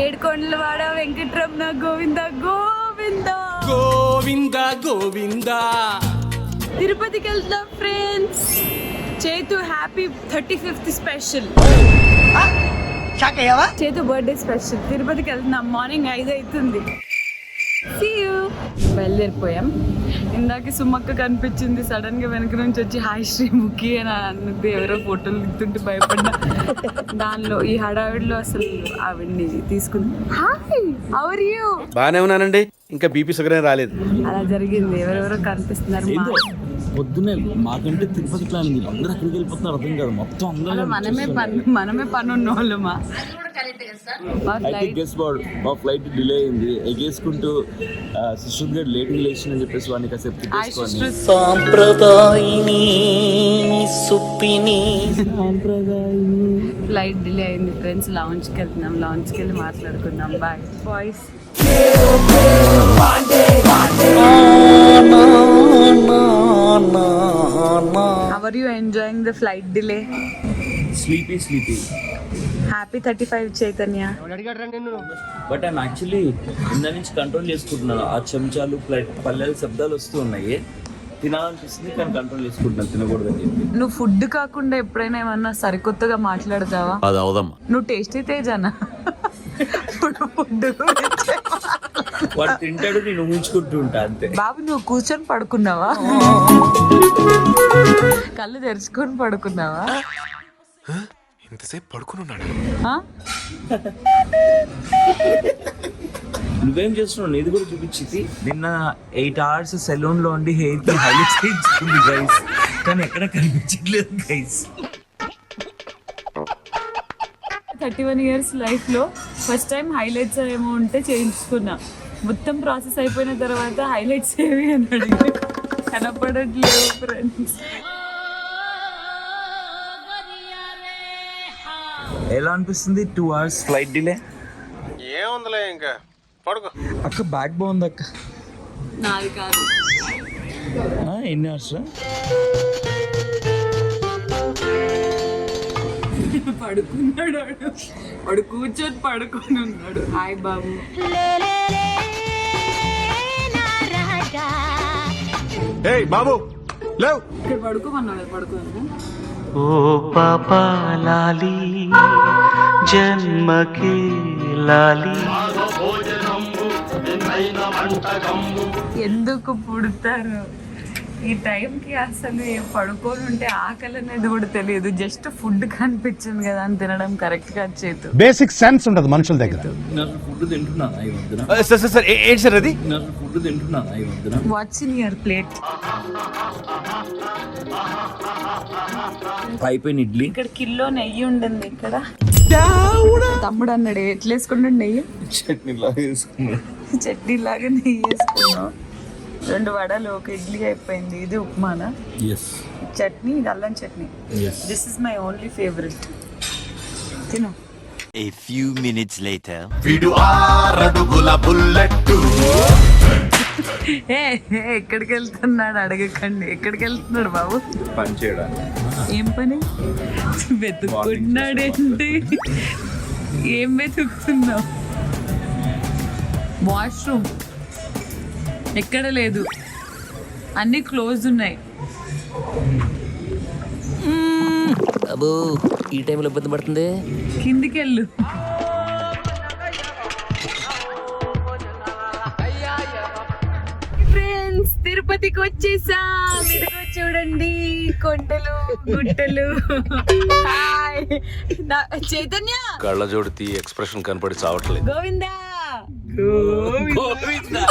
ఏడుకొండలవాడ వెంకట్రమణ గోవింద గోవింద. గోవింద గోవింద. తిరుపతికి వెళ్తున్నాం friends Chethu happy thirty fifth special. Chethu birthday special. తిరుపతికి వెళ్తున్నాం మార్నింగ్ ఐదు అవుతుంది. బయలుదేరిపోయాం. ఇందాక సుమ్మక్క కనిపించింది. సడన్గా వెనక నుంచి వచ్చి హాయ్ శ్రీముఖి అని అన్నది ఎవరో ఫోటోలు దిగుతుంటే భయపడ్డా. దానిలో ఈ హడావిడిలో అసలు ఆవిడ్ని తీసుకుంది హాయ్ అవర్ యూ బాగానే ఉన్నానండి. ఇంకా బీపీ షుగర్ ఏం రాలేదు. అలా జరిగింది. ఎవరెవరో కనిపిస్తున్నారు పొద్దునే మాకంటే తిరుపతి ప్లాన్ ఉంది అందరూ అక్కడికి వెళ్ళిపోతున్నారు. అర్థం కాదు. మొత్తం అలా అందరూ మనమే పని మనమే పని ఉన్నోళ్ళమా మా అయితే flight- గెస్ వాడు మా ఫ్లైట్ డిలే అయింది ఎగేసుకుంటూ సుశ్రుత్ గారు లేట్ లేచిన అని చెప్పేసి వాడిని కాసేపు. సాంప్రదాయిని సుప్పిని. ఫ్లైట్ డిలే అయింది ఫ్రెండ్స్ లాంచ్కి వెళ్తున్నాం. లాంచ్కి వెళ్ళి మాట్లాడుకుందాం. Bye boys are you enjoying the flight delay sleepy sleepy happy thirty five Chaitanya but I'm actually ఇందా నుంచి కంట్రోల్ చేసుకుంటున్నాను ఆ చెంచాలు ప్లేట్ పల్లెల శబ్దాలు వస్తూ ఉన్నాయి. తినాలనిపిస్తుంది కానీ కంట్రోల్ చేసుకుంటున్నాను తినకూడదని చెప్పి. నువ్వు ఫుడ్ కాకుండా ఎప్పుడైనా ఏమన్నా సరికొత్తగా మాట్లాడతావా? అది అవదమ్మా. నువ్వు టేస్టీ తేజానా? ఇప్పుడు ఫుడ్ వాడు తింటాడు నేను ఊహించుకుంటూ ఉంటా అంతే. బాబు నువ్వు కూర్చొని పడుకున్నావా? కళ్ళు తెరుచుకొని పడుకున్నావా? ఇంతసేపు పడుకుని ఉన్నాడు? నువ్వేం చేస్తున్నావు? ఇది కూడా చూపించింది. నిన్న ఎయిట్ అవర్స్ సెలూన్లో ఉండి హెయిర్కి హైలైట్ చేయించుకుంది గైస్ కానీ ఎక్కడ కనిపించట్లేదు గైస్ థర్టీ వన్ ఇయర్స్ లైఫ్లో ఫస్ట్ టైం హైలైట్స్ ఏమో ఉంటే చేయించుకున్నా. మొత్తం ప్రాసెస్ అయిపోయిన తర్వాత హైలైట్స్ ఏవి అని అడిగి కనపడట్లేవు ఫ్రెండ్స్ ఎలా అనిపిస్తుంది టూ అవర్స్ ఫ్లైట్ డిలే ఏముందిలే ఇంకా? పడుకో. అక్క బ్యాక్ బాగుంది అక్క. నాది కాదు. ఎన్ని అవర్స్ పడుకున్నాడు వాడు. వాడు కూర్చొని పడుకొని ఉన్నాడు. హాయ్ బాబు. ఏయ్ బాబు లేవు. ఇక్కడ పడుకోమన్నావు కదా పడుకోను ఓ పాప లాలి జన్మకి లాలి ఎందుకు పుడతారు? ఈ టైంకి అసలు ఏం పడుకొని ఉంటే ఆకలి అనేది కూడా తెలియదు. జస్ట్ ఫుడ్ కనిపించింది కదా అని తినడం కరెక్ట్గా చేతు. బేసిక్ సెన్స్ ఉండదు మనుషుల దగ్గర. ఫుడ్ తింటున్నాను ఈ వద్దున సార్ సార్ సార్ ఏ- ఏంటి సార్ అది? నేను ఫుడ్ తింటున్నాను ఈ వద్దున వాట్స్ ఇన్ యువర్ ప్లేట్ అయిపోయిన ఇడ్లీ. ఇక్కడ కిలో నెయ్యి ఉండింది ఇక్కడ. తమ్ముడు అన్నాడు ఎట్లా వేసుకున్నాడు నెయ్యి? చట్నీ లాగా వేసుకున్నాను చట్నీ లాగా నెయ్యి వేసుకున్నావు. రెండు వడలు ఒక ఇడ్లీ అయిపోయింది. ఇది ఉప్మానా? ఎస్ చట్నీ ఇది అల్లం chutney. This is my only favourite తిను. A few minutes later. వీడు ఆరడుగుల బుల్లెట్టు ఎక్కడికి వెళ్తున్నాడు అడగకండి. ఎక్కడికి వెళ్తున్నాడు బాబు? పని చేయడానికి. ఏం పని? వెతుక్కున్నాడేంటి ఏం వెతుక్కున్నావు వాష్రూమ్. ఎక్కడ లేదు. అన్నీ క్లోజ్ ఉన్నాయి. అబో ఈ టైంలో ఇబ్బంది పడుతుంది. కిందికి వెళ్ళు ఫ్రెండ్స్ తిరుపతికి వచ్చేసాం. ఇదిగో చూడండి కొండలు గుట్టలు. హాయ్ చైతన్య! కళ్ళజోడితి ఎక్స్ప్రెషన్ కనపడి చావట్లేదు. గోవిందా! గోవిందా.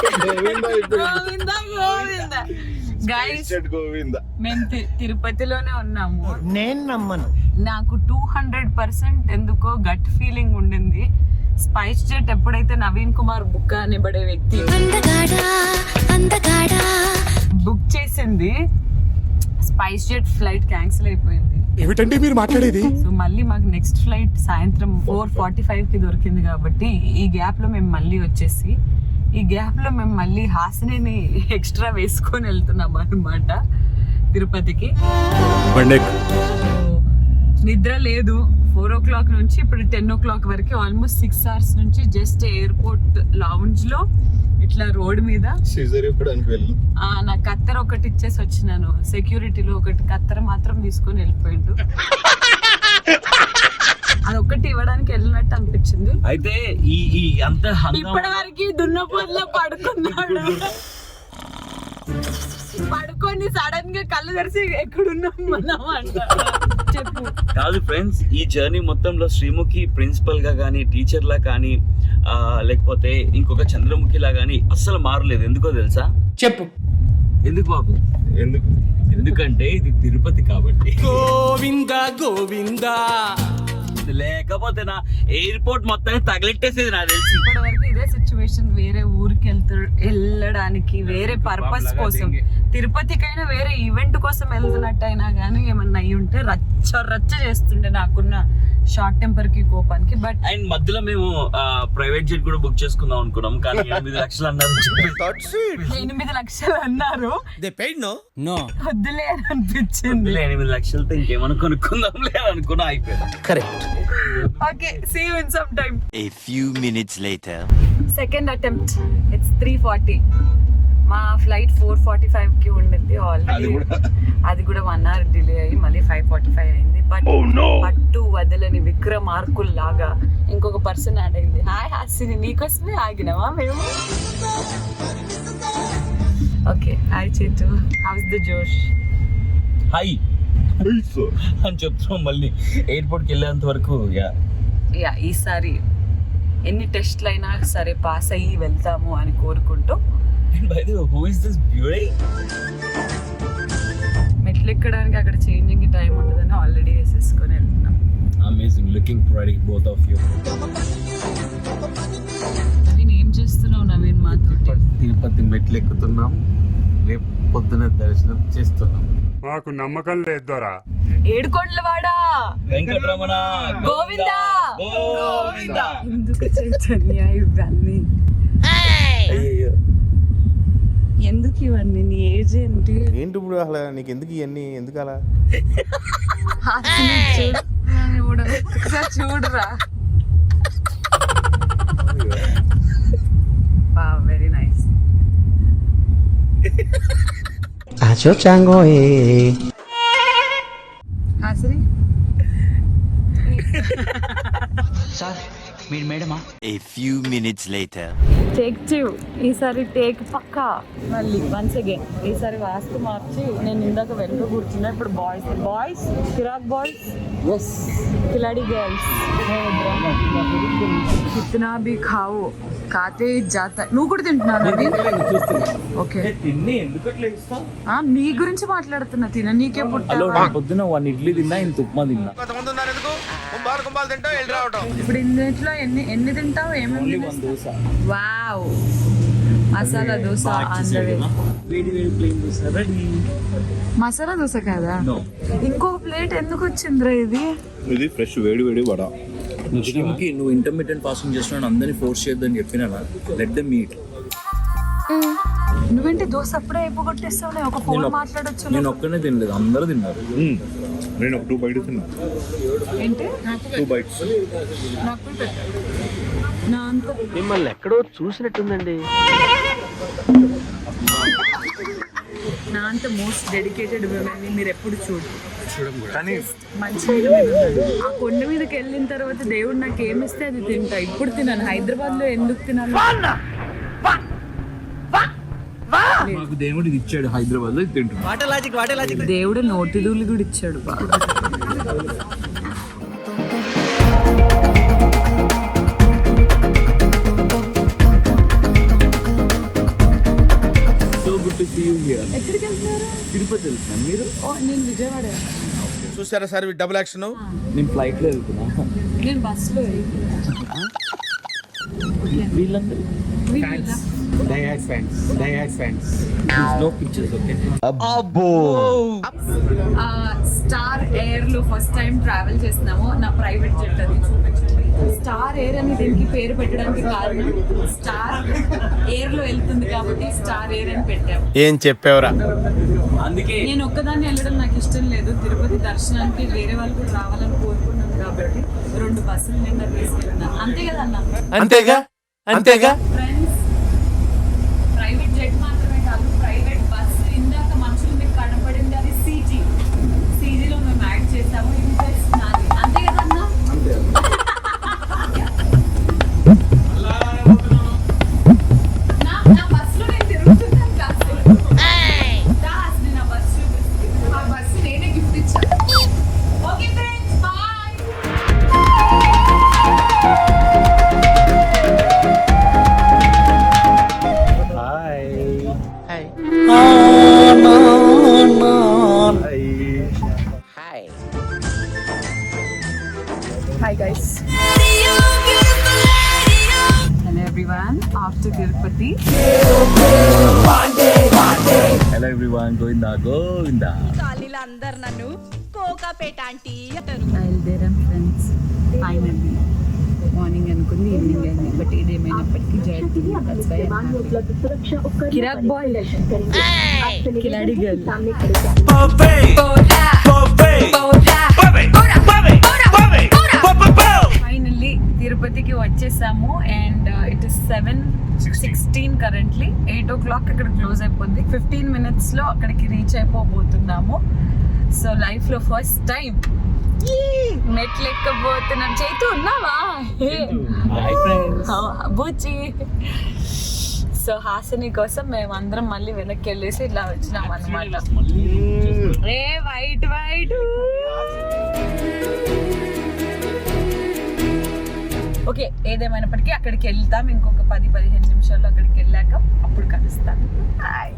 గోవిందా. గోవిందా గైస్ గోవింద మేము తిరుపతిలోనే ఉన్నాము. నేను నమ్మను. నాకు టూ హండ్రెడ్ పర్సెంట్ ఎందుకో గట్ ఫీలింగ్ ఉండింది. స్పైస్ జెట్ ఎప్పుడైతే నవీన్ కుమార్ బుక్ అనబడే వ్యక్తి బుక్ చేసింది స్పైస్ జెట్ ఫ్లైట్ క్యాన్సిల్ అయిపోయింది. ఏమిటండి మీరు మాట్లాడేది? సో మళ్ళీ మాకు నెక్స్ట్ ఫ్లైట్ సాయంత్రం ఫోర్ ఫార్టీ ఫైవ్కి దొరికింది కాబట్టి ఈ గ్యాప్లో మేము మళ్ళీ వచ్చేసి ఈ గ్యాప్లో మేము మళ్ళీ హాసినిని ఎక్స్ట్రా వేసుకొని వెళ్తున్నాం అన్నమాట తిరుపతికి. నిద్ర లేదు. ఫోర్ ఓ క్లాక్ నుంచి ఇప్పుడు టెన్ ఓ క్లాక్ వరకు ఆల్మోస్ట్ సిక్స్ అవర్స్ నుంచి జస్ట్ ఎయిర్పోర్ట్ లాంజ్లో ఇట్లా రోడ్ మీద సీజర్ ఇవ్వడానికి వెళ్ళి ఆ, నా కత్తెర ఒకటి ఇచ్చేసి వచ్చినాను. సెక్యూరిటీలో ఒకటి కత్తెర మాత్రం తీసుకొని వెళ్ళిపోయిండు. అది ఒకటి ఇవ్వడానికి వెళ్ళినట్టు అనిపించింది. అయితే ఈ ఈ అంత ఇప్పటి వరకు దున్నపోతులో పడుకున్నాడు. పడుకొని సడన్గా కళ్ళు తెరిచి ఎక్కడున్నాం మనం అంట చెప్పు. కాదు ఫ్రెండ్స్ ఈ జర్నీ మొత్తంలో శ్రీముఖి ప్రిన్సిపల్గా కానీ టీచర్ లా కానీ లేకపోతే ఇంకొక చంద్రముఖి లా కానీ అస్సలు మారలేదు. ఎందుకో తెలుసా? చెప్పు. ఎందుకు బాబు? ఎందుకు? ఎందుకంటే ఇది తిరుపతి కాబట్టి. గోవింద గోవింద. లేకపోతే నా ఎయిర్పోర్ట్ మొత్తాన్ని తగిలెట్టేసేది నాకు తెలిసి. ఇప్పటి వరకు ఇదే సిచ్యువేషన్ వేరే ఊరికి వెళ్తూ వెళ్ళడానికి వేరే పర్పస్ కోసం. తిరుపతికైనా వేరే ఈవెంట్ కోసం వెళ్తున్నట్టు అయినా కానీ ఏమన్నా అయ్యి ఉంటే రచ్చ రచ్చ చేస్తుండే నాకున్న షార్ట్ టెంపర్కి కోపానికి. బట్ అండ్ మధ్యలో మేము ప్రైవేట్ జెట్ కూడా బుక్ చేసుకుందాం అనుకున్నాం. కానీ ఎనిమిది లక్షలు అన్నారు ఎనిమిది లక్షలు అన్నారు. దే పెయిడ్ నో నో వద్దులే అని అనిపించింది. ఎనిమిది లక్షలతో ఇంకేమన్నా కొనుక్కుందాం లేదు అనుకున్నా అయిపోయింది. Correct okay see you in some time A few minutes later. Second attempt it's three forty మా ఫ్లైట్ ఫోర్ ఫార్టీ ఫైవ్కి ఉండింది ఆల్రెడీ అది కూడా. వన్ అవర్ డిలే అయ్యి మళ్ళీ ఫైవ్ ఫార్టీ ఫైవ్ అయింది బట్ పట్టు వదలని విక్రమార్కుల్ లాగా ఇంకొక పర్సన్ యాడ్ అయింది. హాయ్ హాసిని నీకోసమే ఆగినావా మేము? Okay hi Chethu how's the josh high అని చెప్తున్నాం మళ్ళీ. ఎయిర్పోర్ట్కి వెళ్ళేంత వరకు యా యా ఈసారి ఎన్ని టెస్ట్లు అయినా సరే పాస్ అయ్యి వెళ్తాము అని కోరుకుంటూ bye the who is this beauty మెట్లు ఎక్కడానికి అక్కడ చేంజింగ్ టైం ఉంటుందని ఆల్రెడీ వేసేసుకొని వెళ్తున్నాం. Amazing looking pretty both of you Naveen ఏం చేస్తున్నావు నవీన్ మాతోటి? తిరుపతి మెట్లు ఎక్కుతున్నాం. రేపు పొద్దున దర్శనం చేస్తున్నాం. మాకు నమ్మకం లేదు దొరా. ఏడుకొండలవాడా. వెంకటరమణ గోవిందా. గోవిందా. ఎందుకు చైతన్య ఇవన్నీ? ఎందుకు ఇవన్నీ? నీ ఏజ్ ఏంటి? ఏంటి ఇప్పుడు అసలు? నీకు ఎందుకు ఇవన్నీ? ఎందుకు అలా? చూడు. ఒకసారి చూడురా. వెరీ నైస్ మీరు మేడమా? A few minutes later take two ఈసారి టేక్ పక్కా. మళ్ళీ వన్స్ అగైన్ ఈసారి వాస్తు మార్చి నేను ఇందాక వెనుక కూర్చున్నా ఇప్పుడు బాయ్స్ బాయ్స్ చిరాక్ బాయ్స్ ఎస్ కిలాడి గర్ల్స్ కిత్నా బి ఖావు కాతే జాత. నువ్వు కూడా తింటున్నావు ఓకే. నీ గురించి మాట్లాడుతున్నా తిన. నీకే పుట్టా పొద్దున వన్ ఇడ్లీ తిన్నా ఇంత ఉప్మా తిన్నా. ఎందుకు కుంభాలు తింటావు వెళ్ళి రావటం. ఇప్పుడు ఇందులో ఎన్ని ఎన్ని తింటావు? ఏమేమి వావ్. మసాలా దోశ మసాలా దోశ కదా? నో ఇంకో ప్లేట్ ఎందుకు వచ్చిందిరా ఇది? ఇది ఫ్రెష్ వేడి వేడి వడ. ముస్లింకి నువ్వు ఇంటర్మీడియట్ ఫాస్టింగ్ చేస్తున్నావు అందరినీ ఫోర్స్ చేయొద్దని చెప్పినా లెట్ ద మీట్ నువ్వేంటి దోశ అప్పుడే అయిపోగొట్టేస్తావు? నేను ఒక ఫోన్ మాట్లాడొచ్చు నేను ఒక్కనే తినలేదు అందరూ తిన్నారు. నేను ఒక టూ బయట తిన్నా. ఏంటి? Two bites. మిమ్మల్ని ఎక్కడో చూసినట్టుందండి. నా అంత మోస్ట్ డెడికేటెడ్ విమెన్ మీరు ఎప్పుడు చూడు కానీ మంచి. ఆ కొండ మీదకి వెళ్ళిన తర్వాత దేవుడు నాకు ఏమిస్తే అది తింటా. ఇప్పుడు తిన్నాను హైదరాబాద్లో ఎందుకు తినాలి? నాకు దేవుడు ఇది ఇచ్చాడు హైదరాబాద్లో తింటున్నా. దేవుడు నోటిదూలు కూడా ఇచ్చాడు. తిరుపతి వెళ్తున్నాను మీరు? నేను విజయవాడ. చూసారా సార్ డబుల్ యాక్షన్? నేను ఫ్లైట్లో వెళ్తున్నా. నేను బస్సులో వీళ్ళందరూ? స్టార్ ఎయిర్లో ఫస్ట్ టైం ట్రావెల్ చేస్తున్నాము. నా ప్రైవేట్ జెట్ అది చూపించండి. స్టార్ ఎయిర్ అని దీనికి పేరు పెట్టడానికి కారణం స్టార్ ఎయిర్లో వెళ్తుంది కాబట్టి స్టార్ ఎయిర్ అని పెట్టాము. ఏం చెప్పావురా? అందుకే నేను ఒక్కదాన్ని వెళ్ళడం నాకు ఇష్టం లేదు. తిరుపతి దర్శనానికి వేరే వాళ్ళు కూడా రావాలని కోరుకున్నాను కాబట్టి రెండు బస్సులు నిండా తీసుకెళ్ళినా. అంతే కదా అన్న అంతేగా? అంతేగా? Hi guys. Hello everyone. After Tirupati. Hello everyone Govinda Govinda అందరు నన్ను కోకాపేట ఆంటీ అంటారు. బయలుదేరాం ఫ్రెండ్స్ ఫైనల్లీ మార్నింగ్ అనుకుంది ఈవినింగ్ అయింది. బట్ ఇదేమైనప్పటికీ జయతుంది కిరాక్ బాయ్. కిలాడి గర్ల్. తిరుపతికి వచ్చేసాము and it is seven sixteen currently eight o'clock ఇక్కడ క్లోజ్ అయిపోద్ది. ఫిఫ్టీన్ మినిట్స్లో అక్కడికి రీచ్ అయిపోబోతున్నాము. సో లైఫ్లో ఫస్ట్ టైం మెట్లు ఎక్కబోతున్నాం చేతు ఉన్నావా? బూచి. సో హాసిని కోసం మేము అందరం మళ్ళీ వెనక్కి వెళ్ళేసి ఇలా వచ్చినాం అనమాట ఏ వైట్ వైట్ ఓకే ఏదేమైనప్పటికీ అక్కడికి వెళ్తాం ఇంకొక పది పదిహేను నిమిషాల్లో అక్కడికి వెళ్ళాక అప్పుడు కలుస్తాను. Hi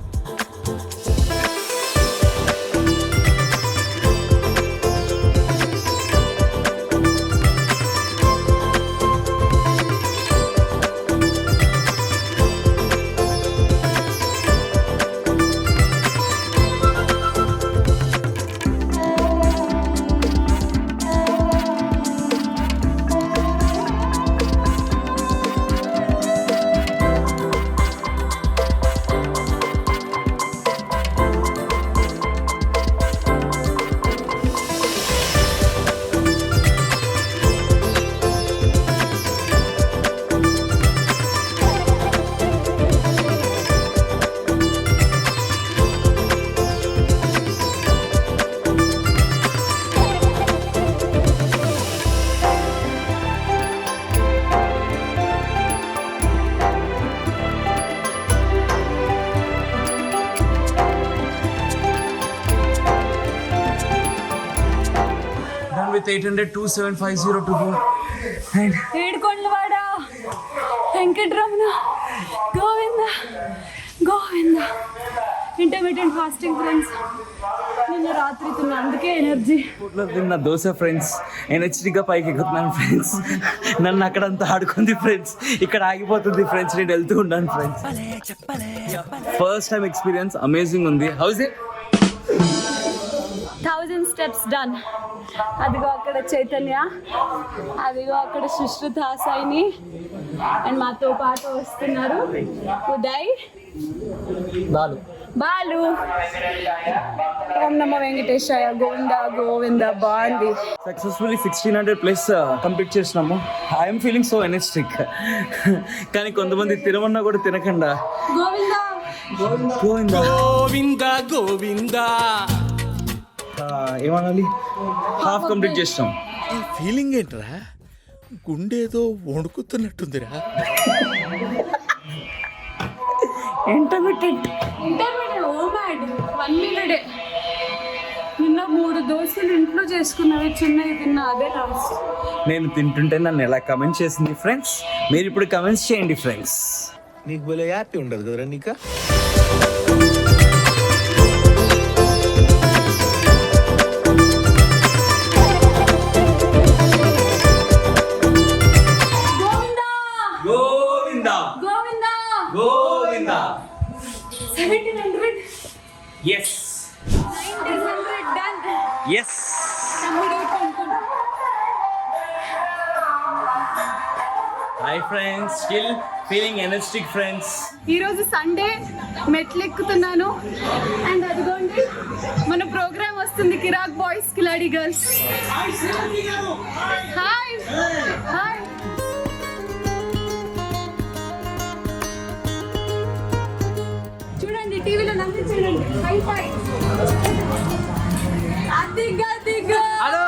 eight hundred two seven five zero two four and Edukondalavada Venkataramana Govinda Govinda. Intermediate fasting friends నిన్న రాత్రి తిన్న అందుకే ఎనర్జీ తిన్న దోశ ఫ్రెండ్స్ ఎనర్జెటిక్గా పైకి ఎక్కుతున్నాను ఫ్రెండ్స్ నన్ను అక్కడంతా ఆడుకుంది ఫ్రెండ్స్ ఇక్కడ ఆగిపోతుంది ఫ్రెండ్స్ నేను వెళ్తూ ఉన్నాను friends first time experience amazing ఉంది. హౌస్ ఇట్ స్టెప్స్ డన్ అదిగో అక్కడ చైతన్య అదిగో అక్కడ సుశ్రుత సాయిని అండ్ మాతో పాటు వస్తున్నారు. ఉదయ్. బాలు. బాలు. ఓం నమ వెంకటేశాయ గోవింద గోవింద బాగుంది successfully sixteen hundred plus complete చేసినాము. ఐఎమ్ ఫీలింగ్ సో ఎనర్జెటిక్ కానీ కొంతమంది తినమన్నా కూడా తినకుండా. గోవింద. గోవిందా. గోవింద గోవింద. ఏమనాలి? హాఫ్ కంప్లీట్ చేసినాం ఈ ఫీలింగ్ ఏంట్రా? గుండేదో వణుకుతున్నట్టుందిరా. Intermediate intermediate oh mad one minute నిన్న మూడు దోశలు ఇంట్లో చేసుకున్నవి చిన్నవి తిన్నా అదే లాస్ట్ నేను తింటుంటే నన్ను ఎలా కమెంట్ చేసింది ఫ్రెండ్స్ మీరు ఇప్పుడు కమెంట్స్ చేయండి ఫ్రెండ్స్ నీకు భలే హ్యాపీ ఉండదు కదరా నీకా? Friends still feeling energetic friends ఈ రోజు సండే మెట్లు ఎక్కుతున్నాను అండ్ అదిగోండి మన ప్రోగ్రామ్ వస్తుంది కిరాక్ బాయ్స్ కిలాడి గర్ల్స్ హాయ్ హాయ్ చూడండి టీవీలో నన్ను చూడండి. హై ఫై అదిగా అదిగా. హలో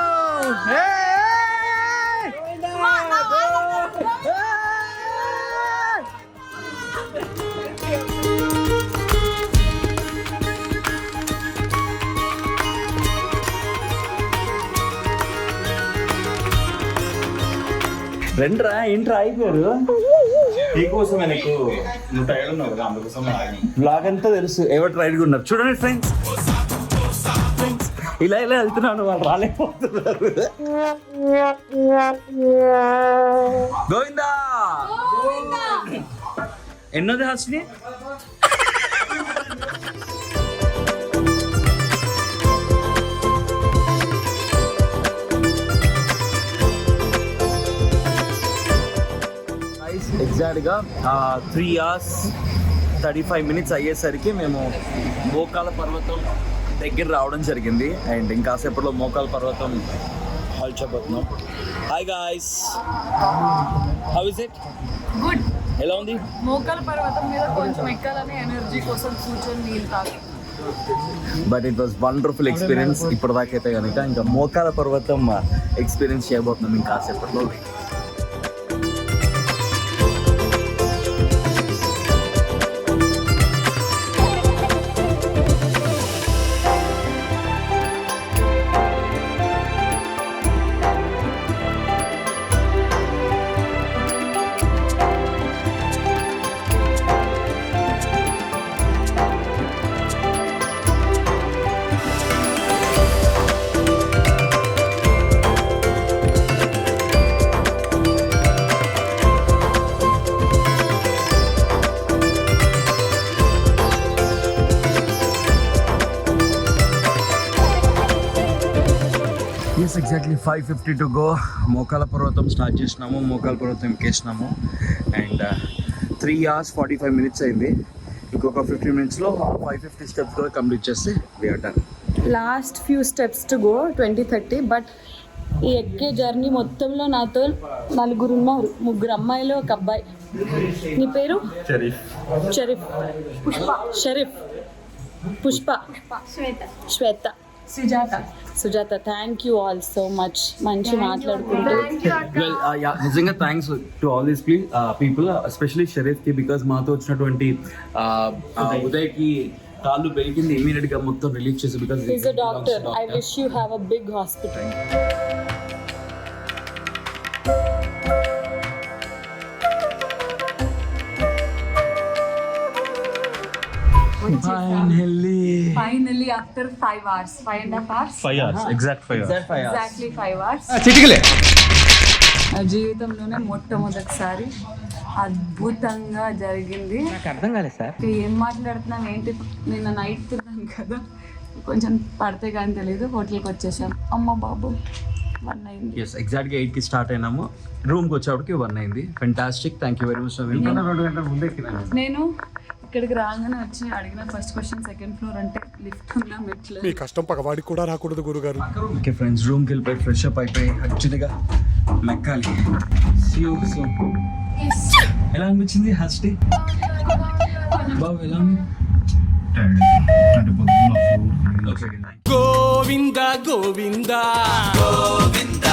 రెండ్రా ఏంట్రా అయిపోయారు? నీకోసం నీకు నువ్వు టైర్డ్ ఉన్నావు కదా అందుకోసం ఆగి బ్లాగ్ అంతా తెలుసు. ఎవరు రైడ్గా ఉన్నారు? చూడండి ఫ్రెండ్స్ ఇలా ఇలా వెళ్తున్నాను వాళ్ళు రాలేకపోతున్నారు. గోవిందా! ఎన్నోది హాస్ని? ఎగ్జాక్ట్గా three hours thirty five minutes అయ్యేసరికి మేము మోకాల పర్వతం దగ్గర రావడం జరిగింది. అండ్ ఇంకాసేపట్లో మోకాల పర్వతం హల్చబోతున్నాం hi guys how is it good ఎలా ఉంది? మోకాల పర్వతం మీద కొంచెం ఎక్కాలని ఎనర్జీ కోసం కూర్చొని నీళ్ళు తాగి. But it was wonderful experience ఇప్పటిదాకైతే కనుక ఇంకా మోకాల పర్వతం ఎక్స్పీరియన్స్ చేయబోతున్నాం ఇంకా ఫైవ్ ఫిఫ్టీ టు గో మోకాల పర్వతం స్టార్ట్ చేసినాము మోకాల పర్వతం ఎక్కేసినాము. And three hours forty five minutes అయింది. ఇంకొక ఫిఫ్టీ మినిట్స్లో ఫైవ్ ఫిఫ్టీ స్టెప్స్ కూడా కంప్లీట్ చేస్తే we are done last few steps to go twenty thirty but ఈ ఎక్కే జర్నీ మొత్తంలో నాతో నలుగురు ఉన్నారు. ముగ్గురు అమ్మాయిలు ఒక అబ్బాయి. నీ పేరు? Sharif. Sharif. Pushpa. Sharif. Pushpa. Shweta. Shweta. Sujatha. Sujatha thank you all so much మంచి మాట్లాడుకుంటూ. వెల్ యా నిజంగా thanks to all these please people especially షరీఫ్కి because మాతో వచ్చినటువంటి uh, uh, ఉదయ్కి కాళ్ళు పెరిగింది ఇమీడియట్గా మొత్తం రిలీజ్ చేసి because is a doctor I wish you have a big hospital finally finally after five hours five and half hours five hours exact five hours exactly five hours చిటికలే. జీవితంలోనే మొట్టమొదటిసారి అద్భుతంగా జరిగింది. నాకు అర్థం కాలేదు సార్. ఏం మాట్లాడుతున్నాం ఏంటి? నిన్న నైట్ తిన్నాను కదా. కొంచెం పడితే కానీ తెలియదు హోటల్కి వచ్చేసాం. అమ్మ బాబు వన్ అయింది. ఎస్ ఎగ్జాక్ట్గా ఎయిట్కి స్టార్ట్ అయినాము. రూమ్కి వచ్చేప్పటికి వన్ అయింది. Fantastic thank you very much నేను ఇక్కడికి రాగానే వచ్చి అడిగిన ఫస్ట్ క్వశ్చన్ సెకండ్ ఫ్లోర్ అంటే లిఫ్ట్ ఉందా మెట్లు మీ కష్టం పగవాడికి కూడా రాకూడదు గురుగారు. ఓకే ఫ్రెండ్స్ రూమ్కి వెళ్ళిపోయి ఫ్రెష్ అప్ అయిపోయి ఖచ్చితంగా మెక్కాలి. ఎలా అనిపించింది హస్టీ? బాబు ఎలా ఉంది? గోవింద గోవింద. గోవింద